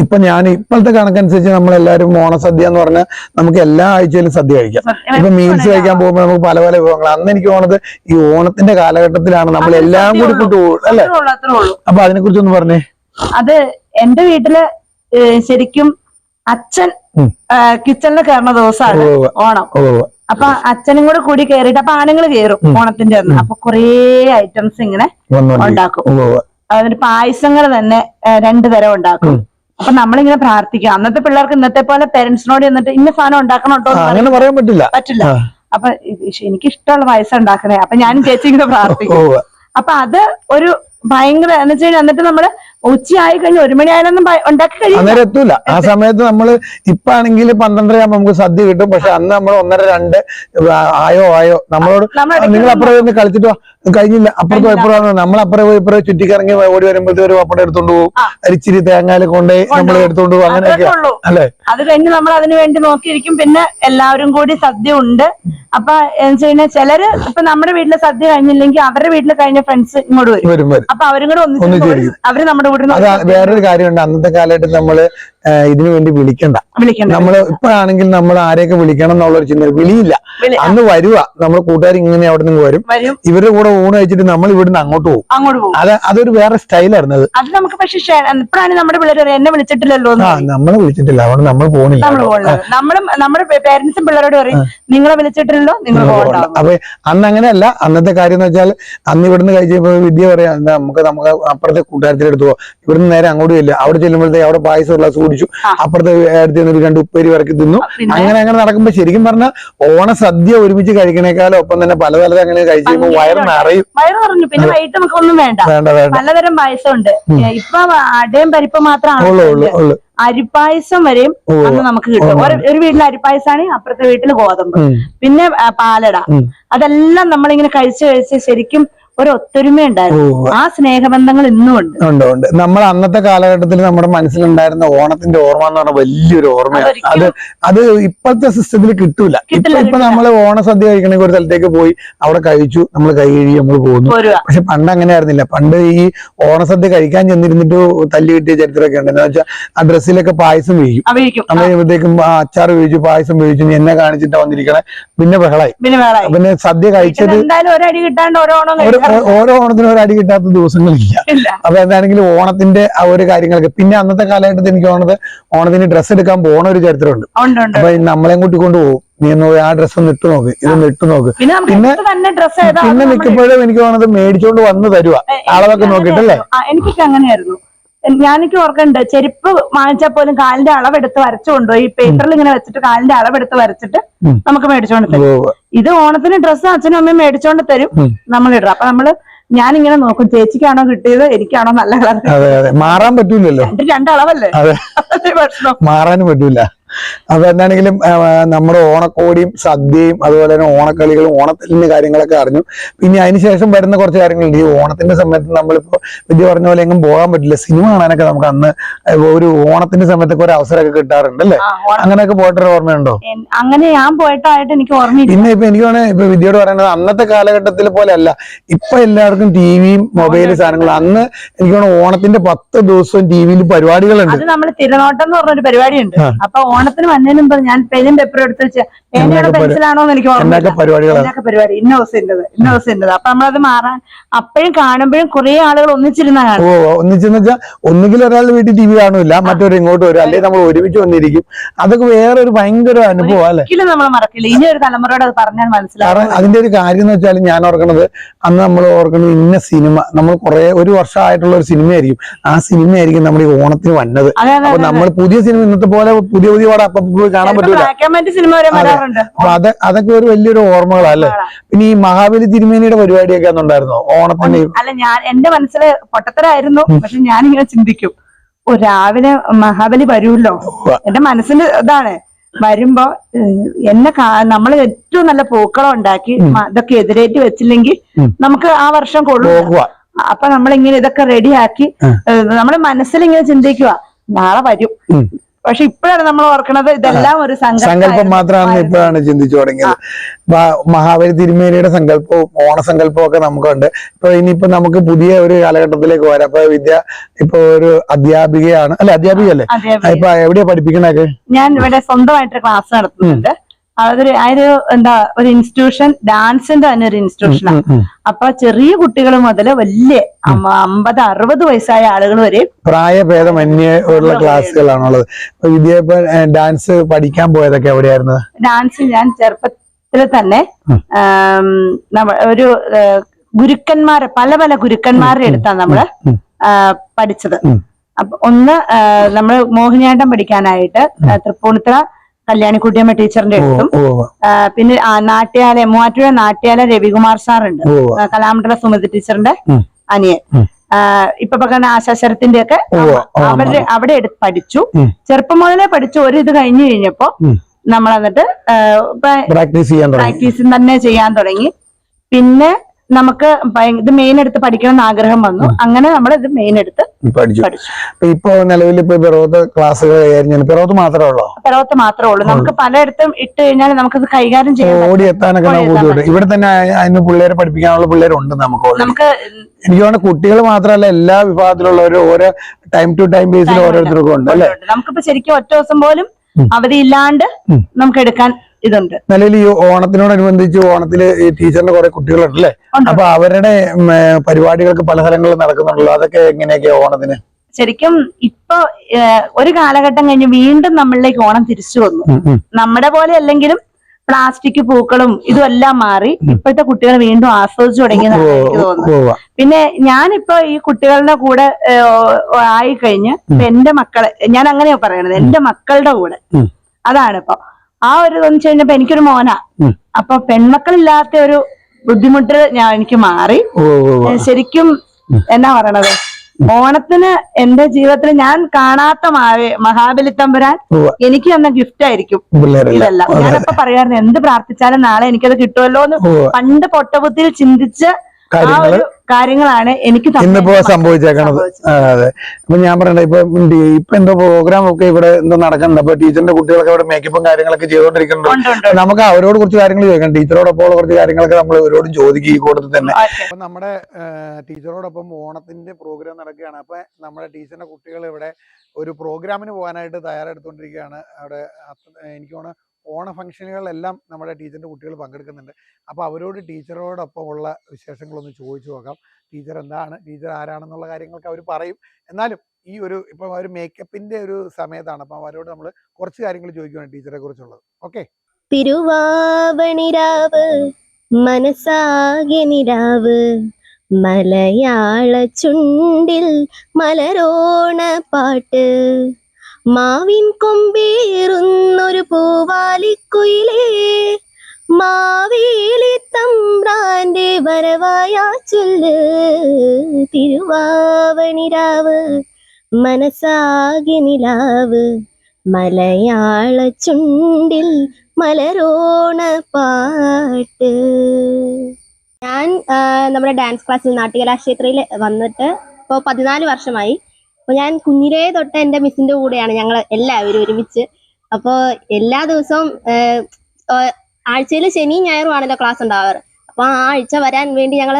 ഇപ്പൊ ഞാൻ ഇപ്പോഴത്തെ കണക്കനുസരിച്ച് നമ്മളെല്ലാവരും ഓണസദ്യ എന്ന് പറഞ്ഞാൽ നമുക്ക് എല്ലാ ആഴ്ചയിലും സദ്യ കഴിക്കാം. ഇപ്പൊ മീൽസ് കഴിക്കാൻ പോകുമ്പോൾ നമുക്ക് പല പല വിഭവങ്ങൾ അന്ന് എനിക്ക് തോന്നുന്നത് ഈ ഓണത്തിന്റെ കാലഘട്ടത്തിലാണ് നമ്മൾ എല്ലാം കൂടി സദ്യയുള്ളൂ. അല്ലേ? അപ്പൊ അതിനെ കുറിച്ചൊന്ന് പറഞ്ഞേ. അത് എന്റെ വീട്ടിൽ ശരിക്കും അച്ഛൻ കിച്ചണിൽ കിച്ചണിൽ കയറുന്ന ദിവസമാണ്. ഓണം. അപ്പൊ അച്ഛനും കൂടെ കൂടി കയറിയിട്ട് അപ്പൊ ആണുങ്ങൾ കയറും. ഓണത്തിന്റെ അന്ന്. അപ്പൊ കൊറേ ഐറ്റംസ് ഇങ്ങനെ ഉണ്ടാക്കും. അതിന് പായസങ്ങൾ തന്നെ രണ്ടു തരം ഉണ്ടാക്കും. അപ്പൊ നമ്മളിങ്ങനെ പ്രാർത്ഥിക്കുക അന്നത്തെ പിള്ളേർക്ക് ഇന്നത്തെ പോലെ പേരൻസിനോട് എന്നിട്ട് ഇന്ന സാധനം ഉണ്ടാക്കണം കേട്ടോ അങ്ങനെ പറയാൻ പറ്റില്ല. പറ്റില്ല. അപ്പൊ എനിക്ക് ഇഷ്ടമുള്ള വയസ്സ് ഉണ്ടാക്കണേ അപ്പൊ ഞാൻ ചേച്ചി ഇങ്ങനെ പ്രാർത്ഥിക്കും. അപ്പൊ അത് ഒരു ഭയങ്കര എന്ന് വെച്ചാൽ എന്നിട്ട് നമ്മൾ ഉച്ചയായി കഴിഞ്ഞ ഒരു മണിയായാലൊന്നും ഉണ്ടാക്കി കഴിയും അന്നേരം എത്തൂല. ആ സമയത്ത് നമ്മൾ ഇപ്പൊ ആണെങ്കിൽ പന്ത്രണ്ടര ആകുമ്പോ നമുക്ക് സദ്യ കിട്ടും. പക്ഷെ അന്ന് നമ്മൾ ഒന്നര രണ്ട് ആയോ ആയോ നമ്മളോട് നിങ്ങൾ അപ്പുറം കളിച്ചിട്ടോ. കഴിഞ്ഞില്ല. അപ്പുറത്തോ പോയപ്പോഴാണ് നമ്മൾ അപ്പുറം പോയി ഇപ്പുറം ചുറ്റിക്കറങ്ങി ഓടി വരുമ്പോഴത്തെ ഒരു പപ്പടം എടുത്തോണ്ട് പോകും. അരിച്ചിരി തേങ്ങാൽ കൊണ്ടേ നമ്മൾ. എടുത്തോണ്ട് പോകും അങ്ങനെയൊക്കെ അല്ലെ? അത് കഴിഞ്ഞ് നമ്മൾ അതിനു വേണ്ടി നോക്കിയിരിക്കും. പിന്നെ എല്ലാവരും കൂടി സദ്യ ഉണ്ട്. അപ്പൊ കഴിഞ്ഞാൽ ചിലര് ഇപ്പൊ നമ്മുടെ വീട്ടിലെ സദ്യ കഴിഞ്ഞില്ലെങ്കിൽ അവരുടെ വീട്ടിൽ കഴിഞ്ഞ ഫ്രണ്ട്സ് ഇങ്ങോട്ട് വരും. അപ്പൊ അവരും കൂടെ ഒന്നിച്ച്. അവർ നമ്മുടെ വീട്ടിൽ വേറൊരു കാര്യമുണ്ട്. അന്നത്തെ കാലഘട്ടത്തിൽ നമ്മൾ ഇതിനു വേണ്ടി വിളിക്കണ്ട. നമ്മൾ ഇപ്പോഴാണെങ്കിൽ നമ്മൾ ആരെയൊക്കെ വിളിക്കണം എന്നുള്ള ഒരു ചിന്ത വിളിയില്ല. വിളി- അന്ന് വരുക. നമ്മുടെ കൂട്ടുകാർ ഇങ്ങനെ അവിടെ നിന്ന് വരും. വരും. ഇവരുടെ കൂടെ ഊണ് കഴിച്ചിട്ട് നമ്മൾ ഇവിടുന്ന് അങ്ങോട്ട് പോകും. അങ്ങോട്ട് പോകും. അത് അതൊരു വേറെ സ്റ്റൈലായിരുന്നു അത്. അത് നമുക്ക് പക്ഷേ ഷേ- ഇപ്പോഴാണ് നമ്മുടെ പിള്ളേർ പറയും, എന്നെ വിളിച്ചിട്ടില്ലല്ലോ എന്ന് ആ പറയും. നമ്മളെ വിളിച്ചിട്ടില്ല. അവിടെ നമ്മൾ പോണില്ല. നമ്മൾ പോകുന്നത് നമ്മളും നമ്മുടെ പേരൻസും പിള്ളേരോട് പറയും നിങ്ങളെ വിളിച്ചിട്ടില്ലല്ലോ നിങ്ങൾ പോകണ്ട. അപ്പൊ അന്ന് അങ്ങനെയല്ല. അന്നത്തെ കാര്യം എന്ന് വെച്ചാൽ അന്ന് ഇവിടുന്ന് കഴിച്ചപ്പോ വിദ്യ പറയാം നമുക്ക് നമുക്ക് അപ്പുറത്തെ കൂട്ടുകാരത്തിലെടുത്തു പോവാം ഇവിടുന്ന് നേരെ അങ്ങോട്ടും ഇല്ല അവിടെ ചെല്ലുമ്പോഴത്തേക്ക് അവിടെ പായസം ഉള്ള ആ. അപ്പുറത്തെ അടുത്ത് രണ്ട് ഉപ്പേരി വരക്കി തിന്നു. അങ്ങനെ അങ്ങനെ നടക്കുമ്പോ ശരിക്കും പറഞ്ഞാൽ ഓണ സദ്യ ഒരുമിച്ച് കഴിക്കണേക്കാളും ഒപ്പം തന്നെ പല പലതരം അങ്ങനെ കഴിച്ചു വയറ് നിറയും. വയറ് പിന്നെ വൈകിട്ട് വേണ്ട. വേണ്ട വേണ്ട. പലതരം പായസമുണ്ട്. ഇപ്പൊ അടയും പരിപ്പ് മാത്രമാണ് ഉള്ളു ഉള്ളു ഉള്ളു. അരിപ്പായസം വരെയും അന്ന് നമുക്ക് കിട്ടും. ഒരു ഒരു വീട്ടിൽ അരിപ്പായസമാണ് അപ്പുറത്തെ വീട്ടിൽ ഗോതമ്പ്. പിന്നെ പാലട. അതെല്ലാം നമ്മളിങ്ങനെ കഴിച്ച് കഴിച്ച് ശരിക്കും ഒരു ഒത്തൊരുമ ഉണ്ടായിരുന്നു ആ സ്നേഹബന്ധങ്ങൾ ഇന്നും ഉണ്ട്. ഉണ്ട് ഉണ്ട്. നമ്മൾ അന്നത്തെ കാലഘട്ടത്തിൽ നമ്മുടെ മനസ്സിലുണ്ടായിരുന്ന ഓണത്തിന്റെ ഓർമ്മ എന്ന് പറഞ്ഞാൽ വലിയൊരു ഓർമ്മയാണ്. അത് അത് ഇപ്പോഴത്തെ സിസ്റ്റത്തിൽ കിട്ടൂല. ഇപ്പൊ ഇപ്പൊ സദ്യ നമ്മൾ ഓണസദ്യ കഴിക്കണമെങ്കിൽ ഒരു സ്ഥലത്തേക്ക് പോയി അവിടെ കഴിച്ചു നമ്മൾ കൈ കഴുകി നമ്മൾ പോകുന്നു പക്ഷെ പണ്ട് അങ്ങനെ ആയിരുന്നില്ല. പണ്ട് ഈ ഓണസദ്യ കഴിക്കാൻ ചെന്നിരുന്നിട്ട് തല്ലി കിട്ടിയ ചരിത്രമൊക്കെ ഉണ്ട്. എന്താ വെച്ചാൽ ആ ഡ്രസ്സിലൊക്കെ പായസം വീഴും നമ്മൾ കഴിയുമ്പോഴത്തേക്കും അച്ചാർ വീഴിച്ചു പായസം വീഴിച്ചു എന്നെ കാണിച്ചിട്ടാ വന്നിരിക്കണേ. പിന്നെ ബഹളായി. പിന്നെ സദ്യ കഴിച്ചത് എന്തായാലും ഒരടി കിട്ടാണ്ട് ഓരോ ഒരു കഴിക്കാറില്ല. ഓരോ ഓണത്തിനും ഒരു അടി കിട്ടാത്ത ദിവസങ്ങളില്ല. അപ്പൊ എന്താണെങ്കിലും ഓണത്തിന്റെ ആ ഒരു കാര്യങ്ങളൊക്കെ. പിന്നെ അന്നത്തെ കാലഘട്ടത്തിൽ എനിക്ക് ഓണത് ഓണത്തിന് ഡ്രസ്സ് എടുക്കാൻ പോണ ഒരു ചരിത്രമുണ്ട്. അപ്പൊ നമ്മളെയും കൂട്ടി കൊണ്ടുപോകും നീ ഒന്ന് ആ ഡ്രസ്സ് ഒന്ന് ഇട്ട് നോക്ക് ഇതൊന്ന് ഇട്ട് നോക്ക്. പിന്നെ പിന്നെ- മിക്കപ്പോഴും എനിക്ക് തോന്നുന്നത് മേടിച്ചോണ്ട് വന്ന് തരുക നോക്കിട്ടല്ലേ അളവൊക്കെ നോക്കിയിട്ടല്ലേ. എനിക്കൊക്കെ അങ്ങനെയായിരുന്നു. ഞാനെനിക്ക് ഓർക്കണ്ട് ചെരുപ്പ് വാങ്ങിച്ചാൽ പോലും കാലിന്റെ അളവെടുത്ത് വരച്ചു കൊണ്ടുപോയി പേപ്പറിൽ ഇങ്ങനെ വെച്ചിട്ട് കാലിന്റെ അളവെടുത്ത് വരച്ചിട്ട് നമുക്ക് മേടിച്ചോണ്ട് തരും. ഇത് ഓണത്തിന് ഡ്രസ്സ് അച്ഛനും അമ്മയും മേടിച്ചോണ്ട് തരും. നമ്മൾ ഇടും. അപ്പൊ നമ്മൾ ഞാനിങ്ങനെ നോക്കും ചേച്ചിക്കാണോ കിട്ടിയത് എനിക്കാണോ നല്ല കളർ? മാറാൻ പറ്റൂലല്ലോ. രണ്ട് പ്രശ്നം. മാറാനും പറ്റൂല. അപ്പൊ എന്താണെങ്കിലും നമ്മുടെ ഓണക്കോടിയും സദ്യയും അതുപോലെ തന്നെ ഓണക്കളികളും ഓണത്തിന്റെ കാര്യങ്ങളൊക്കെ അറിഞ്ഞു. പിന്നെ അതിനുശേഷം വരുന്ന കുറച്ച് കാര്യങ്ങളുണ്ട്. ഈ ഓണത്തിന്റെ സമയത്ത് നമ്മളിപ്പോ വിദ്യ പറഞ്ഞ പോലെ എങ്ങും പോകാൻ പറ്റില്ല. സിനിമ കാണാനൊക്കെ നമുക്ക് അന്ന് ഒരു ഓണത്തിന്റെ സമയത്തൊക്കെ ഒരു അവസരമൊക്കെ കിട്ടാറുണ്ട് അല്ലേ? അങ്ങനെയൊക്കെ പോയിട്ടൊരു ഓർമ്മയുണ്ടോ? അങ്ങനെ ഞാൻ പോയിട്ടായിട്ട് എനിക്ക് ഓർമ്മയില്ല. പിന്നെ ഇപ്പൊ എനിക്ക് വേണേ ഇപ്പൊ വിദ്യയോട് പറയുന്നത് അന്നത്തെ കാലഘട്ടത്തിൽ പോലെ അല്ല ഇപ്പൊ എല്ലാവർക്കും ടിവിയും മൊബൈൽ സാധനങ്ങളും. അന്ന് എനിക്ക് തോന്നുന്നു ഓണത്തിന്റെ പത്ത് ദിവസവും ടിവിയിൽ പരിപാടികളുണ്ട്. അത് നമ്മൾ തിരുനോട്ടം എന്ന് പറഞ്ഞൊരു പരിപാടിയുണ്ട്. ഉണ്ട് അപ്പൊ ഓണത്തിന് വന്നതിന് മുമ്പ് ഞാൻ പെനും പേപ്പറും എടുത്ത് വെച്ച പേനയുടെ പെൻസിലാണോ എന്ന് എനിക്ക് ഓർമ്മ പരിപാടി? ഇന്ന ദിവസത്തിന്റെത് ഇന്ന ദിവസത്തിന്റെത് അപ്പൊ നമ്മളത് മാറാൻ അപ്പോഴും കാണുമ്പോഴും കുറെ ആളുകൾ ഒന്നിച്ചിരുന്ന ഓ ഒന്നിച്ചെന്ന് വെച്ചാൽ ഒന്നുകിൽ ഒരാൾ വീട്ടിൽ ടി വി കാണില്ല മറ്റൊരു ഇങ്ങോട്ട് വരും അല്ലെങ്കിൽ നമ്മൾ ഒരുമിച്ച് വന്നിരിക്കും. അതൊക്കെ വേറെ ഒരു ഭയങ്കര അനുഭവം അല്ലെ? ഒരിക്കലും നമ്മൾ മറക്കില്ല. ഇനി ഒരു തലമുറയോട് അത് പറഞ്ഞാൽ മനസ്സിലാവും. അതിന്റെ ഒരു കാര്യം എന്ന് വെച്ചാൽ ഞാൻ ഓർക്കണത് അന്ന് നമ്മൾ ഓർക്കുന്നത് ഇന്ന സിനിമ നമ്മൾ കുറെ ഒരു വർഷമായിട്ടുള്ള ഒരു സിനിമയായിരിക്കും. ആ സിനിമയായിരിക്കും നമ്മൾ ഈ ഓണത്തിന് വന്നത്. അപ്പൊ നമ്മൾ പുതിയ സിനിമ ഇന്നത്തെ പോലെ പുതിയ പുതിയ പടം അപ്പം പോയി കാണാൻ പറ്റൂല. അപ്പൊ അത് അതൊക്കെ ഒരു വലിയൊരു ഓർമ്മകളല്ലേ പിന്നെ ഈ മഹാബലി തിരുമേനിയുടെ പരിപാടിയൊക്കെ അന്നുണ്ടായിരുന്നോ? ഓണത്തിന്റെ അല്ല ഞാൻ എന്റെ മനസ്സിൽ പൊട്ടത്തരായിരുന്നു. പക്ഷെ ഞാൻ ഇങ്ങനെ ചിന്തിക്കും രാവിലെ മഹാബലി വരുമല്ലോ? എന്റെ മനസ്സിന്റെ ഇതാണ്. വരുമ്പോ എന്നെ നമ്മൾ ഏറ്റവും നല്ല പൂക്കളം ഉണ്ടാക്കി ഇതൊക്കെ എതിരേറ്റ് വെച്ചില്ലെങ്കിൽ നമുക്ക് ആ വർഷം കൊള്ളു അപ്പൊ നമ്മളിങ്ങനെ ഇതൊക്കെ റെഡിയാക്കി. നമ്മുടെ മനസ്സിൽ ഇങ്ങനെ ചിന്തിക്കുക നാളെ വരും. പക്ഷെ ഇപ്പോഴാണ് നമ്മൾ ഓർക്കണത് ഇതെല്ലാം ഒരു സങ്കല്പം മാത്രമാണ് ഇപ്പോഴാണ് ചിന്തിച്ചു തുടങ്ങിയത്. മഹാബലി തിരുമേനിയുടെ സങ്കല്പവും ഓണസങ്കല്പവും ഒക്കെ നമുക്കുണ്ട്. ഇപ്പൊ ഇനിയിപ്പോ നമുക്ക് പുതിയ ഒരു കാലഘട്ടത്തിലേക്ക് വരാം. അപ്പൊ വിദ്യ ഇപ്പൊ ഒരു അധ്യാപികയാണ്. അല്ലെ അധ്യാപികയല്ലേ? ഇപ്പൊ എവിടെയാ പഠിപ്പിക്കണേ ഞാൻ ഇവിടെ സ്വന്തമായിട്ട് ക്ലാസ് നടത്തുന്നുണ്ട്. അതൊരു അതൊരു എന്താ ഒരു ഇൻസ്റ്റിറ്റ്യൂഷൻ ഡാൻസിന്റെ തന്നെ ഒരു ഇൻസ്റ്റിറ്റ്യൂഷനാണ്. അപ്പൊ ചെറിയ കുട്ടികൾ മുതൽ വലിയ അമ്പ- അമ്പത് അറുപത് വയസ്സായ ആളുകൾ വരെ പ്രായഭേദമന്യേ ഉള്ള ക്ലാസ്സുകളാണുള്ളത്. ഡാൻസ് പഠിക്കാൻ പോയതൊക്കെ എവിടെയായിരുന്നു? ഡാൻസ് ഞാൻ ചെറുപ്പത്തിൽ തന്നെ ഒരു ഗുരുക്കന്മാരെ പല പല ഗുരുക്കന്മാരുടെ അടുത്താണ് നമ്മൾ. പഠിച്ചത്. അപ്പൊ ഒന്ന് നമ്മൾ നമ്മൾ മോഹിനിയാട്ടം പഠിക്കാനായിട്ട് തൃപ്പൂണിത്തുറ കല്യാണിക്കുട്ടിയമ്മ ടീച്ചറിന്റെ അടുത്തും. പിന്നെ നാട്യാല നാട്യാലയ മൂവാറ്റുപുഴ നാട്യാലയ രവികുമാർ സാറുണ്ട്. കലാമണ്ഡല സുമതി ടീച്ചറിന്റെ അനിയൻ. ഇപ്പൊ പറയുന്ന ആശാശരത്തിന്റെ ഒക്കെ അവരുടെ അവിടെ എടുത്ത് പഠിച്ചു. ചെറുപ്പം മുതലേ പഠിച്ചു. ഒരു ഇത് കഴിഞ്ഞു കഴിഞ്ഞപ്പോ. നമ്മൾ എന്നിട്ട് പ്രാക്ടീസ് തന്നെ ചെയ്യാൻ തുടങ്ങി. പിന്നെ നമുക്ക് ഇത് മെയിൻ എടുത്ത് പഠിക്കണം എന്ന് ആഗ്രഹം വന്നു. അങ്ങനെ നമ്മൾ ഇത് മെയിൻ എടുത്ത് പഠിച്ചു. ഇപ്പൊ നിലവിൽ ഇപ്പൊ പിറവത്ത് ക്ലാസ്സുകൾ പിറവത്ത് മാത്രമേ ഉള്ളോ? പിറവത്ത് മാത്രമേ ഉള്ളൂ. നമുക്ക് പലയിടത്തും ഇട്ട് കഴിഞ്ഞാൽ നമുക്ക് ഇത് കൈകാര്യം ചെയ്യാൻ ഓടി എത്താനൊക്കെ ഇവിടെ തന്നെ അതിന് പിള്ളേരെ പഠിപ്പിക്കാനുള്ള പിള്ളേരുണ്ട് നമുക്ക് നമുക്ക് എനിക്ക് തോന്നുന്നു കുട്ടികൾ മാത്രമല്ല എല്ലാ വിഭാഗത്തിലുള്ളവരും ഓരോ ടൈം ടു ടൈം ബേസിൽ. ഓരോരുത്തർക്കും ഉണ്ട് അല്ലെ? നമുക്കിപ്പോ ശരിക്കും ഒറ്റ ദിവസം പോലും. അവധി ഇല്ലാണ്ട് നമുക്ക് എടുക്കാൻ ഇതുണ്ട്. നിലവിൽ ഈ ഓണത്തിനോടനുബന്ധിച്ച് ഓണത്തിൽ ഈ ടീച്ചറിന്റെ കുറെ കുട്ടികളുണ്ട് അല്ലേ ഉണ്ട്. അപ്പൊ അവരുടെ പരിപാടികൾക്ക് പല സ്ഥലങ്ങളിൽ നടക്കുന്നുണ്ടല്ലോ. അതൊക്കെ എങ്ങനെയൊക്കെയാ ഓണത്തിന്? ശരിക്കും ഇപ്പൊ ഒരു കാലഘട്ടം കഴിഞ്ഞ് വീണ്ടും നമ്മളിലേക്ക് ഓണം തിരിച്ചു വന്നു. നമ്മുടെ പോലെ അല്ലെങ്കിലും പ്ലാസ്റ്റിക് പൂക്കളും ഇതും എല്ലാം മാറി ഇപ്പോഴത്തെ കുട്ടികൾ വീണ്ടും ആസ്വദിച്ചു തുടങ്ങിയത് എനിക്ക് തോന്നുന്നത്. ഉവ്വ. പിന്നെ ഞാനിപ്പോ ഈ കുട്ടികളുടെ കൂടെ ആയിക്കഴിഞ്ഞ് എന്റെ മക്കളെ ഞാൻ അങ്ങനെയാ പറയണത്. എന്റെ മക്കളുടെ കൂടെ. അതാണ് ഇപ്പൊ ആ ഒരു ഇതെന്ന് വെച്ച് കഴിഞ്ഞപ്പോ എനിക്കൊരു മോനാ. അപ്പൊ പെൺമക്കളില്ലാത്ത ഒരു ബുദ്ധിമുട്ട് ഞാൻ എനിക്ക് മാറി. ശരിക്കും എന്നാ പറയണത്? ഓണത്തിന് എന്റെ ജീവിതത്തിൽ ഞാൻ കാണാത്ത മഹാബലി തമ്പുരാൻ എനിക്ക് തന്ന ഗിഫ്റ്റ് ആയിരിക്കും ഇതെല്ലാം. ഞാനപ്പോ പറയാറുണ്ട് എന്ത് പ്രാർത്ഥിച്ചാലും നാളെ എനിക്കത് കിട്ടുമല്ലോ എന്ന്. പണ്ട് പൊട്ടബുദ്ധിയിൽ ചിന്തിച്ച ഒരു കാര്യങ്ങളാണ് എനിക്ക് തന്ന ഇന്നിപ്പോ സംഭവിച്ചേക്കണത്. അതെ. അപ്പൊ ഞാൻ പറയണ്ട ഇപ്പൊ ഇപ്പൊ എന്തോ പ്രോഗ്രാം ഒക്കെ ഇവിടെ എന്തോ നടക്കുന്നുണ്ട്. അപ്പൊ ടീച്ചറിന്റെ കുട്ടികളൊക്കെ ഇവിടെ മേക്കപ്പും കാര്യങ്ങളൊക്കെ ചെയ്തോണ്ടിരിക്കുന്നുണ്ട് ഉണ്ട്, ഉണ്ട്, നമുക്ക് അവരോട് കുറച്ച് കാര്യങ്ങൾ ചോദിക്കാം ടീച്ചറോടൊപ്പം ഉള്ള കുറച്ച് കാര്യങ്ങളൊക്കെ നമ്മൾ ഇവരോട് ചോദിക്കും ഈ കൂട്ടത്തിൽ തന്നെ. അപ്പൊ നമ്മുടെ ടീച്ചറോടൊപ്പം ഓണത്തിന്റെ പ്രോഗ്രാം നടക്കുകയാണ്. അപ്പൊ നമ്മുടെ ടീച്ചറിന്റെ കുട്ടികൾ ഇവിടെ ഒരു പ്രോഗ്രാമിന് പോകാനായിട്ട് തയ്യാറെടുത്തോണ്ടിരിക്കുകയാണ്. അവിടെ എനിക്ക് തോന്നുന്നു ഓണ ഫംഗ്ഷനുകളിലെല്ലാം നമ്മുടെ ടീച്ചറിന്റെ കുട്ടികൾ പങ്കെടുക്കുന്നുണ്ട്. അപ്പോൾ അവരോട് ടീച്ചറോടൊപ്പം ഉള്ള വിശേഷങ്ങളൊന്ന് ചോദിച്ചു നോക്കാം. ടീച്ചർ എന്താണ് ടീച്ചർ ആരാണെന്നുള്ള കാര്യങ്ങളൊക്കെ അവർ പറയും. എന്നാലും ഈ ഒരു ഇപ്പം ഒരു മേക്കപ്പിന്റെ ഒരു സമയത്താണ്. അപ്പം അവരോട് നമ്മൾ കുറച്ച് കാര്യങ്ങൾ ചോദിക്കുകയാണ് ടീച്ചറെ കുറിച്ചുള്ളത് ഓക്കെ തിരുവാവണിരാവ് മനസ്സാകെ നിരാവ്. മലയാള ചുണ്ടിൽ മലരോണ പാട്ട്. മാവിൻ കൊമ്പേറുന്നൊരു പൂവാലിക്കുയിലേ മാവേലി തമ്പ്രാന്റെ വരവായ ചൊല്ല് തിരുവാവണിരാവ് മനസ്സാകെ നിലാവ് മലയാള ചുണ്ടിൽ മലരോണ പാട്ട്. ഞാൻ നമ്മുടെ ഡാൻസ് ക്ലാസ്സിൽ നാട്യകലാക്ഷേത്രയിൽ വന്നിട്ട് ഇപ്പോൾ പതിനാല് വർഷമായി. അപ്പോൾ ഞാൻ കുഞ്ഞിലേ തൊട്ട് എന്റെ മിസ്സിന്റെ കൂടെയാണ് ഞങ്ങൾ എല്ലാവരും ഒരുമിച്ച്. അപ്പോൾ എല്ലാ ദിവസവും ആഴ്ചയിൽ ശനിയും ഞായറും ആണല്ലോ ക്ലാസ് ഉണ്ടാവാറ്. അപ്പോൾ ആ ആഴ്ച വരാൻ വേണ്ടി ഞങ്ങൾ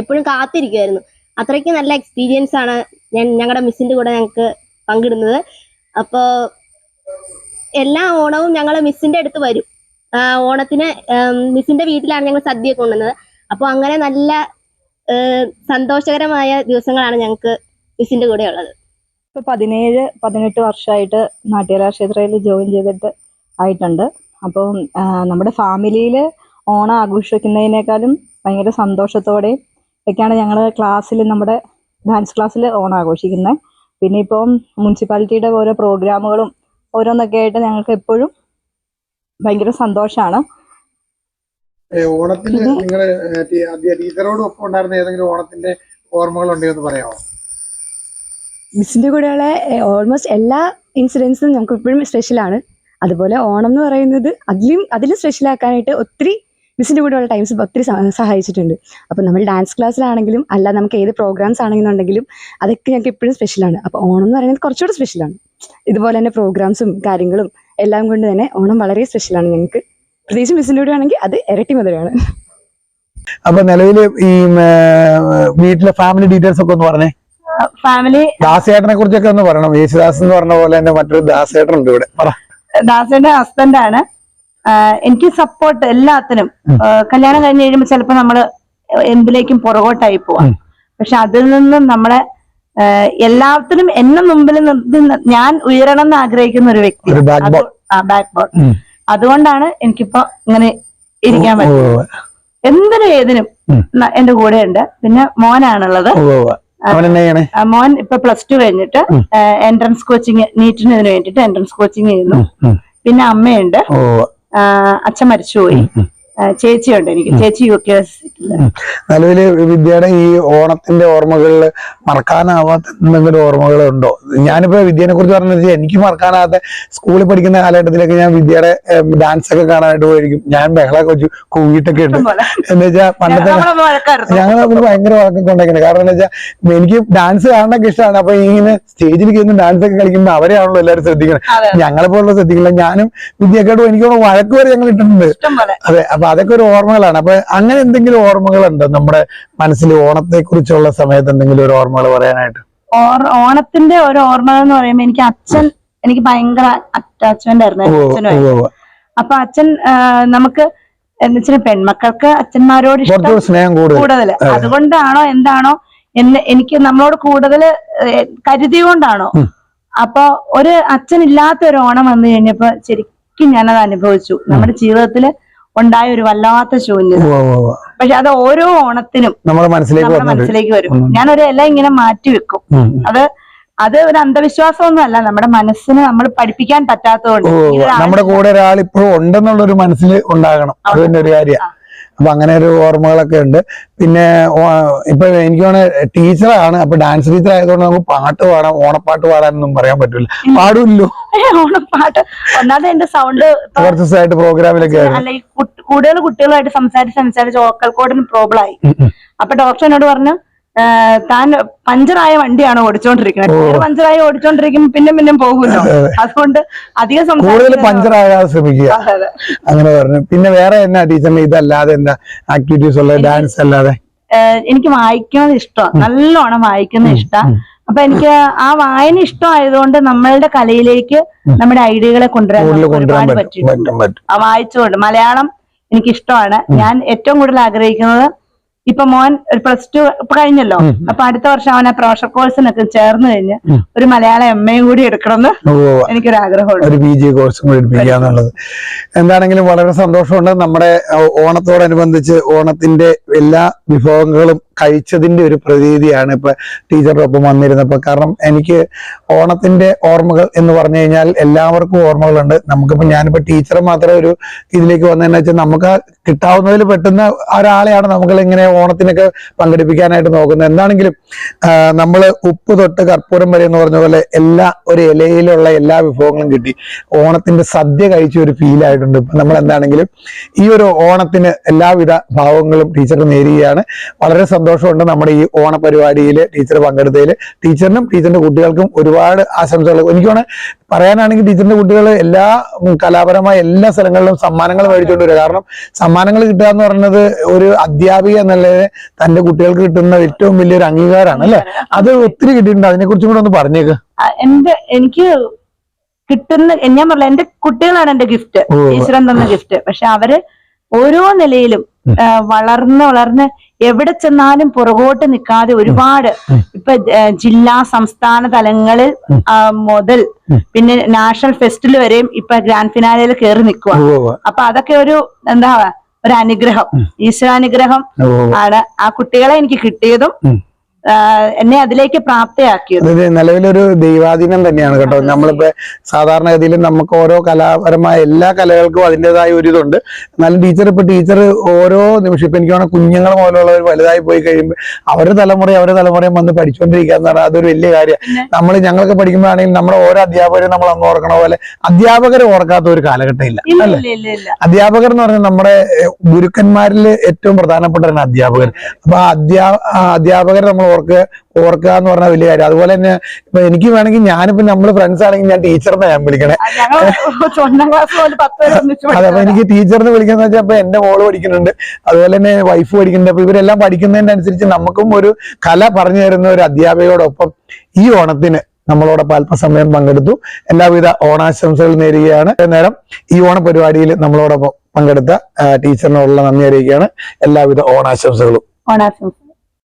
എപ്പോഴും കാത്തിരിക്കുമായിരുന്നു അത്രയ്ക്ക് നല്ല എക്സ്പീരിയൻസ് ആണ് ഞാൻ ഞങ്ങളുടെ മിസ്സിന്റെ കൂടെ ഞങ്ങൾക്ക് പങ്കിടുന്നത്. അപ്പോൾ എല്ലാ ഓണവും ഞങ്ങൾ മിസ്സിന്റെ അടുത്ത് വരും. ഓണത്തിന് മിസ്സിന്റെ വീട്ടിലാണ് ഞങ്ങൾ സദ്യ കൊണ്ടുവന്നത്. അപ്പോൾ അങ്ങനെ നല്ല സന്തോഷകരമായ ദിവസങ്ങളാണ് ഞങ്ങൾക്ക് മിസ്സിന്റെ കൂടെ ഉള്ളത്. ഇപ്പൊ പതിനേഴ് പതിനെട്ട് വർഷമായിട്ട് നാട്യകലാക്ഷേത്രയിൽ ജോയിൻ ചെയ്തിട്ട് ആയിട്ടുണ്ട്. അപ്പം നമ്മുടെ ഫാമിലിയിൽ ഓണം ആഘോഷിക്കുന്നതിനേക്കാളും ഭയങ്കര സന്തോഷത്തോടെയും ഒക്കെയാണ് ഞങ്ങൾ ക്ലാസ്സിൽ നമ്മുടെ ഡാൻസ് ക്ലാസ്സിൽ ഓണം ആഘോഷിക്കുന്നത് പിന്നെ ഇപ്പം മുനിസിപ്പാലിറ്റിയുടെ ഓരോ പ്രോഗ്രാമുകളും ഓരോന്നൊക്കെ ആയിട്ട് ഞങ്ങൾക്ക് എപ്പോഴും ഭയങ്കര സന്തോഷമാണ് ഓണത്തിന് നിങ്ങൾ ടീച്ചറോടൊപ്പം ഉണ്ടായിരുന്ന ഏതെങ്കിലും ഓണത്തിന്റെ ഓർമ്മകൾ ഉണ്ടെന്ന് പറയാമോ? മിസ്സിന്റെ കൂടെയുള്ള ഓൾമോസ്റ്റ് എല്ലാ ഇൻസിഡൻസും നമുക്ക് ഇപ്പോഴും സ്പെഷ്യലാണ് അതുപോലെ ഓണം എന്ന് പറയുന്നത് അതിലും അതിലും സ്പെഷ്യൽ ആക്കാനായിട്ട് ഒത്തിരി മിസ്സിന്റെ കൂടെയുള്ള ടൈംസ് ഒത്തിരി സഹായിച്ചിട്ടുണ്ട്. അപ്പോൾ നമ്മൾ ഡാൻസ് ക്ലാസ്സിലാണെങ്കിലും അല്ല നമുക്ക് ഏത് പ്രോഗ്രാംസ് ആണെന്നുണ്ടെങ്കിലും അതൊക്കെ ഞങ്ങൾക്ക് എപ്പോഴും സ്പെഷ്യലാണ് അപ്പോൾ ഓണം എന്ന് പറയുന്നത് കുറച്ചുകൂടെ സ്പെഷ്യലാണ് ഇതുപോലെ തന്നെ പ്രോഗ്രാംസും കാര്യങ്ങളും എല്ലാം കൊണ്ട് തന്നെ ഓണം വളരെ സ്പെഷ്യലാണ് ഞങ്ങൾക്ക്. പ്രത്യേകിച്ച് മിസ്സിന്റെ കൂടെ ആണെങ്കിൽ അത് ഇരട്ടി മധുരമാണ്. അപ്പൊ നിലവിൽ ഈ വീട്ടിലെ ഫാമിലി ഡീറ്റെയിൽസ് ഒക്കെ ഒന്ന് പറഞ്ഞേ. ഫാമിലി ദാസേട്ടനെ കുറിച്ചൊക്കെ ഒന്ന് പറയണം. യേശുദാസ് എന്ന് പറഞ്ഞ പോലെ തന്നെ മറ്റൊരു ദാസേട്ടൻ ഉണ്ട് ഇവിടെ ദാസേന്റെ ഹസ്ബൻഡ് ഹസ്ബൻഡാണ് എനിക്ക് സപ്പോർട്ട് എല്ലാത്തിനും. കല്യാണം കഴിഞ്ഞ് കഴിയുമ്പോൾ ചിലപ്പോൾ നമ്മൾ എന്തിലേക്കും പുറകോട്ടായി പോവാം. പക്ഷെ അതിൽ നിന്നും നമ്മളെ എല്ലാത്തിനും എന്നെ മുമ്പിൽ ഞാൻ ഉയരണം എന്ന് ആഗ്രഹിക്കുന്ന ഒരു വ്യക്തി. Backbone. അതുകൊണ്ടാണ് എനിക്കിപ്പോ ഇങ്ങനെ ഇരിക്കാൻ പറ്റുന്നത്. എന്തിനും ഏതിനും എന്റെ കൂടെ ഉണ്ട് പിന്നെ മോനാണുള്ളത്. മോൻ ഇപ്പൊ പ്ലസ് ടു കഴിഞ്ഞിട്ട് എൻട്രൻസ് കോച്ചിങ് നീറ്റിന് വേണ്ടിട്ട് എൻട്രൻസ് കോച്ചിങ് ചെയ്യുന്നു. പിന്നെ അമ്മയുണ്ട്. അച്ഛൻ മരിച്ചുപോയി. ചേച്ചിയുണ്ട് എനിക്ക്. ചേച്ചി യു കെ നിലവിൽ വിദ്യയുടെ ഈ ഓണത്തിന്റെ ഓർമ്മകളിൽ മറക്കാനാവാത്ത എന്തെങ്കിലും ഓർമ്മകളുണ്ടോ? ഞാനിപ്പോ വിദ്യനെ കുറിച്ച് പറഞ്ഞത് എനിക്ക് മറക്കാനാവാത്ത സ്കൂളിൽ പഠിക്കുന്ന കാലഘട്ടത്തിലൊക്കെ ഞാൻ വിദ്യയുടെ ഡാൻസ് ഒക്കെ കാണാനായിട്ട് പോയിരിക്കും. ഞാൻ ബഹള വെച്ച് കൂവിയിട്ടൊക്കെ ഉണ്ട്. എന്ന് വെച്ചാൽ പണ്ടത്തെ ഞങ്ങൾ തമ്മിൽ ഭയങ്കര വഴക്കൊക്കെ കൊണ്ടേക്കുന്നത് കാരണം എന്താ വെച്ചാൽ എനിക്ക് ഡാൻസ് കാണാനൊക്കെ ഇഷ്ടമാണ്. അപ്പൊ ഇങ്ങനെ സ്റ്റേജിൽ കയറുന്ന ഡാൻസ് ഒക്കെ കളിക്കുമ്പോൾ അവരെയാണല്ലോ എല്ലാവരും ശ്രദ്ധിക്കുന്നത് ഞങ്ങളെപ്പോലുള്ള ഞങ്ങളെ പോലുള്ള ശ്രദ്ധിക്കില്ല. ഞാനും വിദ്യക്കാട്ടും എനിക്ക് വഴക്ക് വരെ ഞങ്ങൾ ഇട്ടിട്ടുണ്ട്. അതെ അപ്പൊ അതൊക്കെ ഒരു ഓർമ്മകളാണ്. അപ്പൊ അങ്ങനെ എന്തെങ്കിലും ഓർമ്മകളുണ്ടോ? നമ്മുടെ മനസ്സിൽ ഓണത്തെ കുറിച്ചുള്ള സമയത്ത് എന്തെങ്കിലും ഒരു ഓർമ്മകൾ പറയാനായിട്ട്? ഓണത്തിന്റെ ഒരു ഓർമ്മകൾ എന്ന് പറയുമ്പോ എനിക്ക് അച്ഛൻ എനിക്ക് ഭയങ്കര അറ്റാച്ച്മെന്റ് ആയിരുന്നു. അപ്പൊ അച്ഛൻ നമുക്ക് എന്ന് വെച്ചാൽ പെൺമക്കൾക്ക് അച്ഛന്മാരോട് ഇഷ്ടം സ്നേഹം കൂടുതൽ. അതുകൊണ്ടാണോ എന്താണോ എന്ന് എനിക്ക് നമ്മളോട് കൂടുതൽ കരുതി കൊണ്ടാണോ അപ്പൊ ഒരു അച്ഛൻ ഇല്ലാത്ത ഒരു ഓണം വന്നു കഴിഞ്ഞപ്പോ ശരിക്കും ഞാനത് അനുഭവിച്ചു. നമ്മുടെ ജീവിതത്തിൽ ഉണ്ടായ ഒരു വല്ലാത്ത ശൂന്യത. പക്ഷെ അത് ഓരോ ഓണത്തിനും നമ്മുടെ മനസ്സിലേക്ക് മനസ്സിലേക്ക് വരും. ഞാനൊരു ഇല ഇങ്ങനെ മാറ്റി വെക്കും. അത് അത് ഒരു അന്ധവിശ്വാസമൊന്നുമല്ല നമ്മുടെ മനസ്സിന് നമ്മൾ പഠിപ്പിക്കാൻ പറ്റാത്തതുകൊണ്ട് നമ്മുടെ കൂടെ ഒരാൾ ഇപ്പോഴും ഉണ്ടെന്നുള്ള ഒരു മനസ്സിൽ ഉണ്ടാകണം. അത് തന്നെ ഒരു കാര്യം. അപ്പൊ അങ്ങനെ ഒരു ഓർമ്മകളൊക്കെ ഉണ്ട്. പിന്നെ ഇപ്പൊ എനിക്ക് തോന്നുന്നത് ടീച്ചറാണ് അപ്പൊ ഡാൻസ് ടീച്ചർ ആയതുകൊണ്ട് നമുക്ക് പാട്ട് പാടാം ഓണപ്പാട്ട് പാടാനൊന്നും പറയാൻ പറ്റില്ല പാടില്ലോ ഓണപ്പാട്ട്. ഒന്നാമത് എന്റെ സൗണ്ട് കുറച്ച് ദിവസമായിട്ട് പ്രോഗ്രാമിലൊക്കെ കൂടുതൽ കുട്ടികളുമായിട്ട് സംസാരിച്ച് സംസാരിച്ച് ഓക്കൽ കോഡിന് പ്രോബ്ലം ആയി. അപ്പൊ ഡോക്ടർ എന്നോട് പറഞ്ഞു "ആ, താൻ പഞ്ചറായ വണ്ടിയാണ് ഓടിച്ചോണ്ടിരിക്കുന്നത്? പഞ്ചറായ ഓടിച്ചോണ്ടിരിക്കുമ്പോ പിന്നെ പിന്നെ പോകുമല്ലോ. അതെ, അതെ. അതുകൊണ്ട് അധികം കൂടുതൽ പഞ്ചറായാതെ പഞ്ചറാകാതെ ശ്രമിക്കുക. അങ്ങനെ പറഞ്ഞു. പിന്നെ വേറെ എന്നാ ടീച്ചറിന് ഇതല്ലാതെ എന്താ ആക്ടിവിറ്റീസ് ഉള്ള ഡാൻസ് അല്ലാതെ? എനിക്ക് വായിക്കുന്നത് ഇഷ്ടമാണ്. നല്ലോണം വായിക്കുന്ന ഇഷ്ടമാണ് അപ്പൊ എനിക്ക് ആ വായന ഇഷ്ടമായതുകൊണ്ട് നമ്മളുടെ കലയിലേക്ക് നമ്മുടെ ഐഡിയകളെ കൊണ്ടുവരാൻ ഒരുപാട് പറ്റിയിട്ടുണ്ട്. പറ്റും പറ്റും. ആ വായിച്ചുകൊണ്ട്. മലയാളം എനിക്ക് ഇഷ്ടമാണ്. ഞാൻ ഏറ്റവും കൂടുതൽ ആഗ്രഹിക്കുന്നത് ഇപ്പൊ മോൻ ഒരു പ്ലസ് ടു ഇപ്പൊ കഴിഞ്ഞല്ലോ. അപ്പൊ അടുത്ത വർഷം അവൻ ആ പ്രൊഫഷണൽ കോഴ്സിനൊക്കെ ചേർന്ന് കഴിഞ്ഞ് ഒരു മലയാള എം എയും കൂടി എടുക്കണമെന്ന് എനിക്കൊരു ആഗ്രഹമുണ്ട് ഒരു പി ജി കോഴ്സും കൂടി എടുപ്പിക്കാന്നുള്ളത് എന്താണെങ്കിലും വളരെ സന്തോഷമുണ്ട്. നമ്മുടെ ഓണത്തോടനുബന്ധിച്ച് ഓണത്തിന്റെ എല്ലാ വിഭവങ്ങളും കഴിച്ചതിന്റെ ഒരു പ്രതീതിയാണ് ഇപ്പൊ ടീച്ചറുടെ ഒപ്പം വന്നിരുന്നപ്പോ. കാരണം എനിക്ക് ഓണത്തിന്റെ ഓർമ്മകൾ എന്ന് പറഞ്ഞു കഴിഞ്ഞാൽ എല്ലാവർക്കും ഓർമ്മകളുണ്ട്. നമുക്കിപ്പോ ഞാനിപ്പോ ടീച്ചർ മാത്രമേ ഒരു ഇതിലേക്ക് വന്നതെന്ന് വെച്ചാൽ നമുക്ക് കിട്ടാവുന്നതിൽ പെട്ടുന്ന ഒരാളെയാണ് നമുക്ക് ഇങ്ങനെ ഓണത്തിനൊക്കെ പങ്കെടുപ്പിക്കാനായിട്ട് നോക്കുന്നത്. എന്താണെങ്കിലും നമ്മൾ ഉപ്പ് തൊട്ട് കർപ്പൂരം വരെ എന്ന് പറഞ്ഞ പോലെ എല്ലാ ഒരു ഇലയിലുള്ള എല്ലാ വിഭവങ്ങളും കിട്ടി. ഓണത്തിന്റെ സദ്യ കഴിച്ച ഒരു ഫീൽ ആയിട്ടുണ്ട്. ഇപ്പൊ നമ്മൾ എന്താണെങ്കിലും ഈ ഒരു ഓണത്തിന് എല്ലാവിധ ഭാവങ്ങളും ടീച്ചർ നേരുകയാണ് വളരെ സന്തോഷമുണ്ട്. നമ്മുടെ ഈ ഓണ പരിപാടിയിൽ ടീച്ചർ പങ്കെടുത്തതിൽ ടീച്ചറിനും ടീച്ചറിന്റെ കുട്ടികൾക്കും ഒരുപാട് ആശംസകൾ. എനിക്കാണ് പറയാനാണെങ്കിൽ ടീച്ചറിന്റെ കുട്ടികൾ എല്ലാ കലാപരമായ എല്ലാ സ്ഥലങ്ങളിലും സമ്മാനങ്ങൾ മേടിച്ചുകൊണ്ട് വരിക. കാരണം സമ്മാനങ്ങൾ കിട്ടുക എന്ന് പറയുന്നത് ഒരു അധ്യാപിക എന്നുള്ളത് തന്റെ കുട്ടികൾക്ക് കിട്ടുന്ന ഏറ്റവും വലിയൊരു അംഗീകാരമാണ് അല്ലെ? അത് ഒത്തിരി കിട്ടിയിട്ടുണ്ട്. അതിനെ കുറിച്ചും കൂടെ ഒന്ന് പറഞ്ഞേക്ക്. എന്റെ എനിക്ക് കിട്ടുന്ന ഞാൻ പറഞ്ഞ എന്റെ കുട്ടികളാണ് എന്റെ ഗിഫ്റ്റ്. ഈശ്വരൻ തന്ന ഗിഫ്റ്റ്. പക്ഷെ അവർ ഓരോ നിലയിലും വളർന്ന് വളർന്ന് എവിടെ ചെന്നാലും പുറകോട്ട് നിൽക്കാതെ ഒരുപാട്. ഇപ്പൊ ജില്ലാ സംസ്ഥാന തലങ്ങളിൽ. മുതൽ പിന്നെ നാഷണൽ ഫെസ്റ്റിൽ വരെയും ഇപ്പൊ ഗ്രാൻഡ് ഫിനാലയിൽ കയറി നിൽക്കുക അപ്പൊ അതൊക്കെ ഒരു എന്താ ഒരു അനുഗ്രഹം ഈശ്വരാനുഗ്രഹം. ആണ് ആ കുട്ടികളെ എനിക്ക് കിട്ടിയതും എന്നെ അതിലേക്ക് പ്രാപ്തയാക്കിയത്. നിലവിലൊരു ദൈവാധീനം തന്നെയാണ് കേട്ടോ. നമ്മളിപ്പോ സാധാരണഗതിയിൽ നമുക്ക് ഓരോ കലാപരമായ എല്ലാ കലകൾക്കും അതിന്റെതായ ഒരു ഇതുണ്ട്. എന്നാലും ടീച്ചർ ഇപ്പൊ ടീച്ചർ ഓരോ നിമിഷം ഇപ്പൊ എനിക്ക് വേണം കുഞ്ഞുങ്ങൾ പോലുള്ളവർ വലുതായി പോയി കഴിയുമ്പോൾ അവരുടെ തലമുറ അവരുടെ തലമുറയും വന്ന് പഠിച്ചുകൊണ്ടിരിക്കുക എന്ന് പറഞ്ഞാൽ അതൊരു വലിയ കാര്യമാണ്? നമ്മൾ ഞങ്ങൾക്ക് പഠിക്കുമ്പോഴാണെങ്കിൽ നമ്മുടെ ഓരോ അധ്യാപകരും നമ്മൾ അങ്ങ് ഓർക്കണ പോലെ അധ്യാപകരെ ഓർക്കാത്ത ഒരു കാലഘട്ടം ഇല്ല അല്ലെ? അധ്യാപകർ എന്ന് പറഞ്ഞാൽ നമ്മുടെ ഗുരുക്കന്മാരിൽ ഏറ്റവും പ്രധാനപ്പെട്ടവരാണ് അധ്യാപകർ. അപ്പൊ ആ അധ്യാ അധ്യാപകരെ നമ്മൾ ഓർക്കുക ഓർക്കുക എന്ന് പറഞ്ഞാൽ വലിയ കാര്യം. അതുപോലെ തന്നെ ഇപ്പൊ എനിക്ക് വേണമെങ്കിൽ ഞാനിപ്പോ നമ്മൾ ഫ്രണ്ട്സ് ആണെങ്കിൽ ഞാൻ ടീച്ചറിനെ ഞാൻ വിളിക്കണേ. അതെ അപ്പൊ എനിക്ക് ടീച്ചറിനെ വിളിക്കുന്ന വെച്ചാൽ അപ്പൊ എന്റെ മോൾ പഠിക്കുന്നുണ്ട്. അതുപോലെ തന്നെ വൈഫ് പഠിക്കുന്നുണ്ട്. അപ്പൊ ഇവരെല്ലാം പഠിക്കുന്നതിനനുസരിച്ച് നമുക്കും ഒരു കല പറഞ്ഞു തരുന്ന ഒരു അധ്യാപകയോടൊപ്പം ഈ ഓണത്തിന് നമ്മളോടൊപ്പം അല്പസമയം പങ്കെടുത്തു. എല്ലാവിധ ഓണാശംസകൾ നേരുകയാണ്. നേരം ഈ ഓണ പരിപാടിയിൽ നമ്മളോടൊപ്പം പങ്കെടുത്ത ടീച്ചറിനോടുള്ള നന്ദി അറിയിക്കുകയാണ്. എല്ലാവിധ ഓണാശംസകളും. ഓണാശംസ